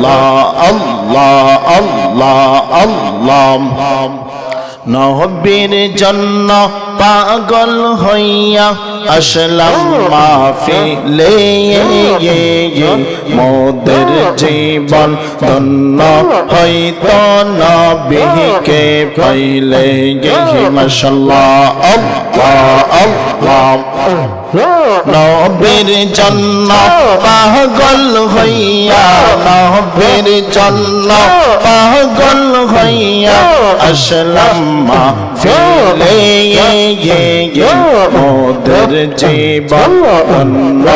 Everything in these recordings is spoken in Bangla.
আল্লাহ আল্লাহ আল্লাহ আল্লাহ নহবীর জন্য পাগল হইয়া আসলাম মাহফিলে। মোদের জীবন ধন্য হইতো নবীকে পাইলে। গেহি মাশাল্লাহ, আল্লাহ আল্লাহ। নবীর জন্য পাগল হইয়া নবীর জন্য পাগল হইয়া আসলাম ফেলে মোদের জীবন ধন্য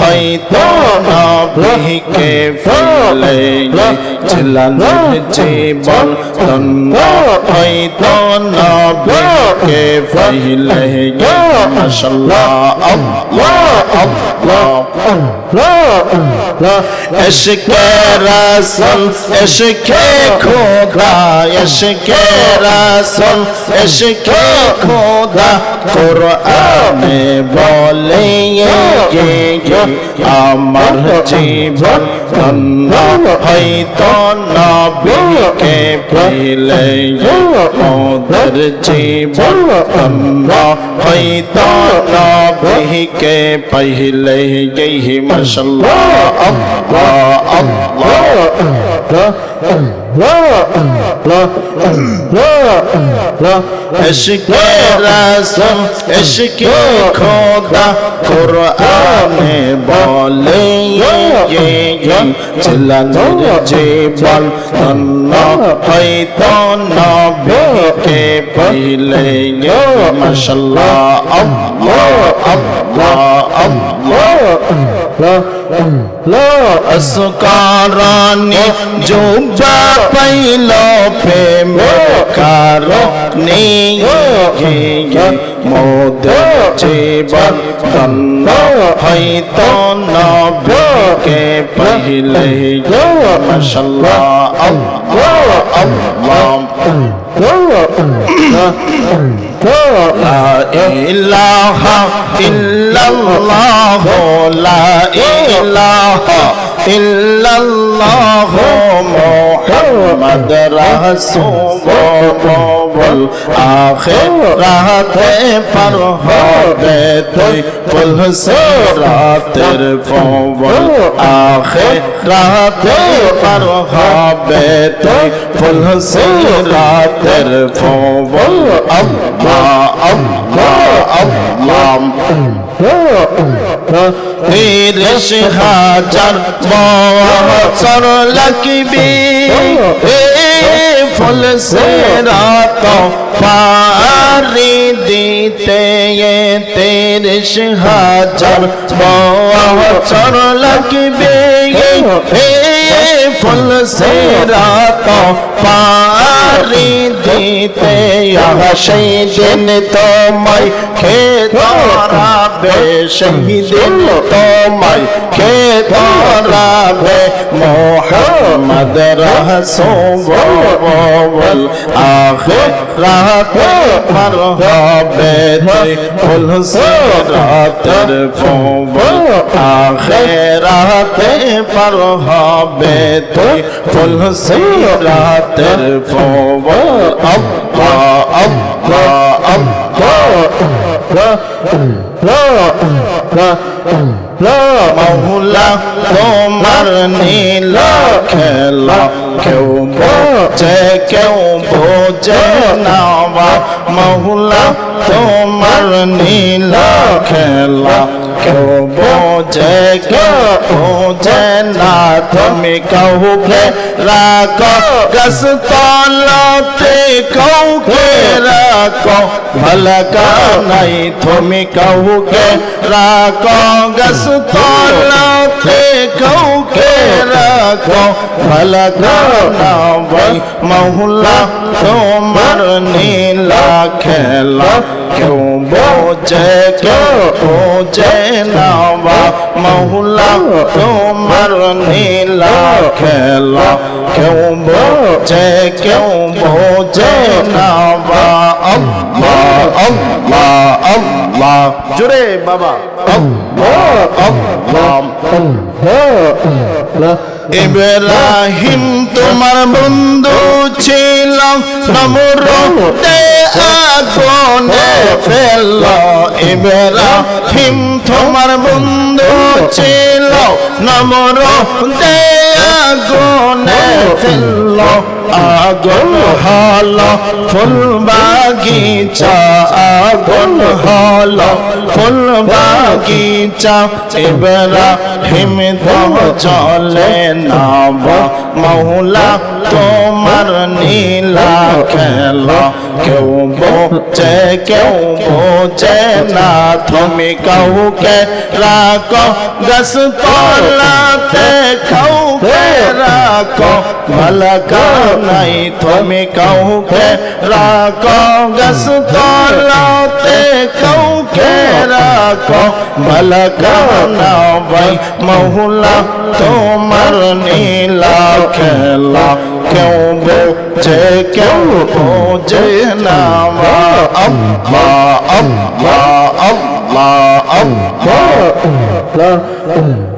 হইতো নবীকে ফেলে ছিলানোর জীবন ধন্য হইতো নবীকে ফেলে মাশাল্লাহ আল্লাহ আল্লাহ এশকে রাসূল এশকে খোদা এশকে রাসূল এশকে খোদা কোরআনে বলে আমার জীবন ধন্য হইতো নবীকে মোদের জীবন ধন্য হইতো নবীকে পहिले গেহি মাশাল্লাহ আল্লাহ আল্লাহ এশকে রাসূল এশকে খোদা কোরআনে বলে চিল্লানোর জীবন ধন্য হইতো নবীকে পাইলে মাশাল্লাহ আল্লাহ আল্লাহ আল্লাহ আসকারানি জুবা পাইল প্রেম কারণে মোদের জীবন ধন্য হইতো নবীকে পাইলে মাশাল্লাহ আল্লাহ আল্লাহ لا إله إلا الله لا إله ইল্লাল্লাহ মুহাম্মদ রাসূলুল্লাহ। আখিরাতে পার হবে তুই ফুলসরাতের ফওয়াল আখিরাতে পার হবে তুই ফুলসরাতের ফওয়াল আল্লাহ আল্লাহ আল্লাহ। তিরিশ হাজার বছর লাগবি ফুল সেরাত পারি দিতে তিরিশ হাজার বছর লাগবে ফুল সেরাত পারি দিতে সেই দিন তোমায় খেতরাবে সেই দিন তোমায় খেতরাবে মোহাম্মদ রসুল আখিরাতে পার হবে তুই ফুল সিরাতের ফবল আখিরাতে পার হবে তুই ফুল সিরাতের ফবল আল্লাহ আল্লাহ মহুলা তোমার নীল খেলা। কেউ বোঝে কেউ বোঝে না মহুলা তোমার নীল খেলা। কেউ বোঝে কেউ বোঝে না। তুমি কাউকে রাখো গস তলতে কাউকে রাখো। ভলকা নাই, তুমি কাউকে রাখো গস তলতে কাউকে রাখো। ভলকা না ভাই মহুলা তোমার নীলা খেলা। কেউ বোঝে কেউ বোঝে না বা মহুলা তোমার নীলা খেলা। কেউ বোঝে কেউ বোঝে না বা আল্লাহ আল্লাহ আল্লাহ। জোরে বাবা। আল্লাহ আল্লাহ। ইব্রাহিম তোমার বন্ধু ছিল নমরুদে আগুনে ফেলল। ইব্রাহিম বন্ধু ছিল নমরুদে আগুনে ফেলল, আগুন হল ফুল বাগিচা আগুন হল ফুল বাগিচা ইব্রাহিম তো চলে না মৌলা তোমার নীলা খেলা, কেউ বোঝে কেউ বোঝে না, তুমি কাউকে রাখো তলাতে কাউকে রাখো ভালকা নাই তুমি কাউকে। রাখো, গাছ তলাতে কাউকে রাখো। ভালকা না ভাই, মহুলা, তোমার নীলা খেলা। কেউ বোঝে কেউ বোঝে না আব্বা আব্বা আব্বা আব্বা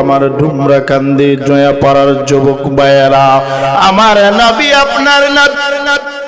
আমার ডুমরা কান্দি জয়া পাড়ার যুবক বায়রা আমার নবী আপনার নবী।